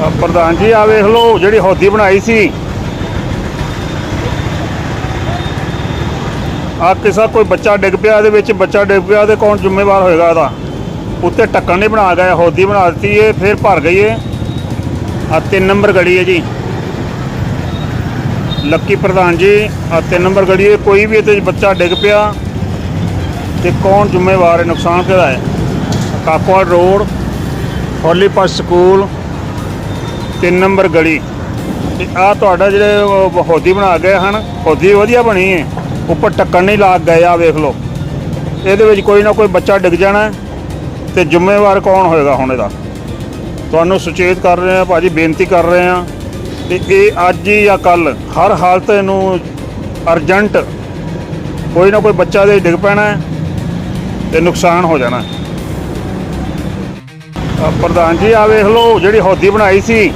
ਪ੍ਰਧਾਨ ਜੀ ਆ ਵੇਖ ਲਓ, ਜਿਹੜੀ ਹੌਦੀ ਬਣਾਈ ਸੀ। ਆ ਕਿਸੇ ਕੋਈ ਬੱਚਾ ਡਿੱਗ ਪਿਆ, ਇਹਦੇ ਵਿੱਚ ਬੱਚਾ ਡਿੱਗ ਪਿਆ ਤੇ ਕੌਣ ਜ਼ਿੰਮੇਵਾਰ ਹੋਏਗਾ ਇਹਦਾ? ਉੱਤੇ ਢੱਕਣ ਨਹੀਂ ਬਣਾ ਗਏ ਹੌਦੀ ਬਣਾ ਦਿੱਤੀ ਏ, ਫਿਰ ਭਰ ਗਈ ਏ। ਆ ਤਿੰਨ ਨੰਬਰ ਗੜੀ ਹੈ ਜੀ। ਲੱਕੀ ਪ੍ਰਧਾਨ ਜੀ ਆ ਤਿੰਨ ਨੰਬਰ ਗੜੀ ਏ, ਕੋਈ ਵੀ ਇਹਦੇ 'ਚ ਬੱਚਾ ਡਿੱਗ ਪਿਆ ਤੇ ਕੌਣ ਜ਼ਿੰਮੇਵਾਰ ਹੈ? ਨੁਕਸਾਨ ਕਿਹਦਾ ਹੈ? ਕਾਕਵਾੜ ਰੋਡ ਹੋਲੀਪਾਸ ਸਕੂਲ। ਤਿੰਨ ਨੰਬਰ ਗਲੀ। ਤੇ ਆ ਤੁਹਾਡਾ ਜਿਹੜੇ ਉਹ ਹੌਦੀ ਬਣਾ ਗਏ ਹਨ ਹੌਦੀ ਵਧੀਆ ਬਣੀ ਹੈ ਉੱਪਰ ਟੱਕਣ ਨਹੀਂ ਲੱਗ ਗਏ ਆ ਵੇਖ ਲਓ। ਇਹਦੇ ਵਿੱਚ ਕੋਈ ਨਾ ਕੋਈ ਬੱਚਾ ਡਿੱਗ ਜਾਣਾ ਹੈ ਤੇ ਜ਼ਿੰਮੇਵਾਰ ਕੌਣ ਹੋਏਗਾ ਹੁਣ ਇਹਦਾ? ਤੁਹਾਨੂੰ ਸੁਚੇਤ ਕਰ ਰਹੇ ਆ ਭਾਜੀ ਬੇਨਤੀ ਕਰ ਰਹੇ ਆ ਤੇ ਇਹ ਅੱਜ ਹੀ ਜਾਂ ਕੱਲ ਹਰ ਹਾਲਤ ਨੂੰ ਅਰਜੈਂਟ ਕੋਈ ਨਾ ਕੋਈ ਬੱਚਾ ਦੇ ਡਿੱਗ ਪੈਣਾ ਹੈ ਤੇ ਨੁਕਸਾਨ ਹੋ ਜਾਣਾ ਪ੍ਰਧਾਨ ਜੀ ਆ ਵੇਖ ਲਓ, ਜਿਹੜੀ ਹੌਦੀ ਬਣਾਈ ਸੀ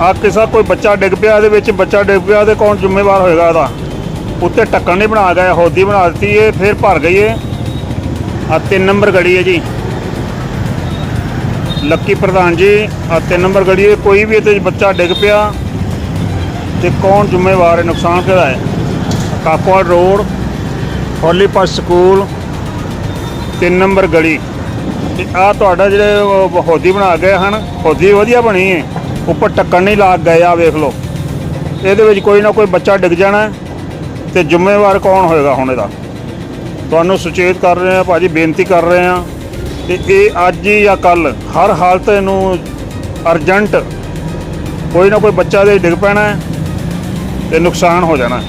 ਆ ਕਿਸੇ ਕੋਈ ਬੱਚਾ ਡਿੱਗ ਪਿਆ ਇਹਦੇ ਵਿੱਚ, ਬੱਚਾ ਡਿੱਗ ਪਿਆ ਤੇ ਕੌਣ ਜ਼ਿੰਮੇਵਾਰ ਹੋਏਗਾ ਇਹਦਾ? ਉੱਤੇ ਢੱਕਣ ਨਹੀਂ ਬਣਾ ਗਏ ਹੌਦੀ ਬਣਾ ਦਿੱਤੀ ਏ, ਫਿਰ ਭਰ ਗਈ ਏ। ਆ ਤਿੰਨ ਨੰਬਰ ਗਲੀ ਹੈ ਜੀ। ਲੱਕੀ ਪ੍ਰਧਾਨ ਜੀ ਆ ਤਿੰਨ ਨੰਬਰ ਗਲੀ ਹੈ ਕੋਈ ਵੀ ਇਹਦੇ 'ਚ ਬੱਚਾ ਡਿੱਗ ਪਿਆ ਤੇ ਕੌਣ ਜ਼ਿੰਮੇਵਾਰ ਹੈ? ਨੁਕਸਾਨ ਕਿਹਦਾ ਹੈ? ਕਾਕਵਾੜ ਰੋਡ ਹੋਲੀਪਾਸ ਸਕੂਲ, ਤਿੰਨ ਨੰਬਰ ਗਲੀ। ਤੇ ਆ ਤੁਹਾਡਾ ਜਿਹੜੇ ਹੌਦੀ ਬਣਾ ਗਏ ਹਨ, ਹੌਦੀ ਵਧੀਆ ਬਣੀ ਹੈ ਉੱਪਰ ਟੱਕਣ ਨਹੀਂ ਲਾ ਗਏ ਆ ਵੇਖ ਲਓ। ਇਹਦੇ ਵਿੱਚ ਕੋਈ ਨਾ ਕੋਈ ਬੱਚਾ ਡਿੱਗ ਜਾਣਾ ਹੈ ਤੇ ਜ਼ਿੰਮੇਵਾਰ ਕੌਣ ਹੋਏਗਾ ਹੁਣ ਇਹਦਾ? ਤੁਹਾਨੂੰ ਸੁਚੇਤ ਕਰ ਰਹੇ ਆ ਭਾਜੀ, ਬੇਨਤੀ ਕਰ ਰਹੇ ਆ ਤੇ ਇਹ ਅੱਜ ਹੀ ਜਾਂ ਕੱਲ ਹਰ ਹਾਲਤ ਇਹਨੂੰ ਅਰਜੈਂਟ ਕੋਈ ਨਾ ਕੋਈ ਬੱਚਾ ਦੇ ਡਿੱਗ ਪੈਣਾ ਹੈ ਤੇ ਨੁਕਸਾਨ ਹੋ ਜਾਣਾ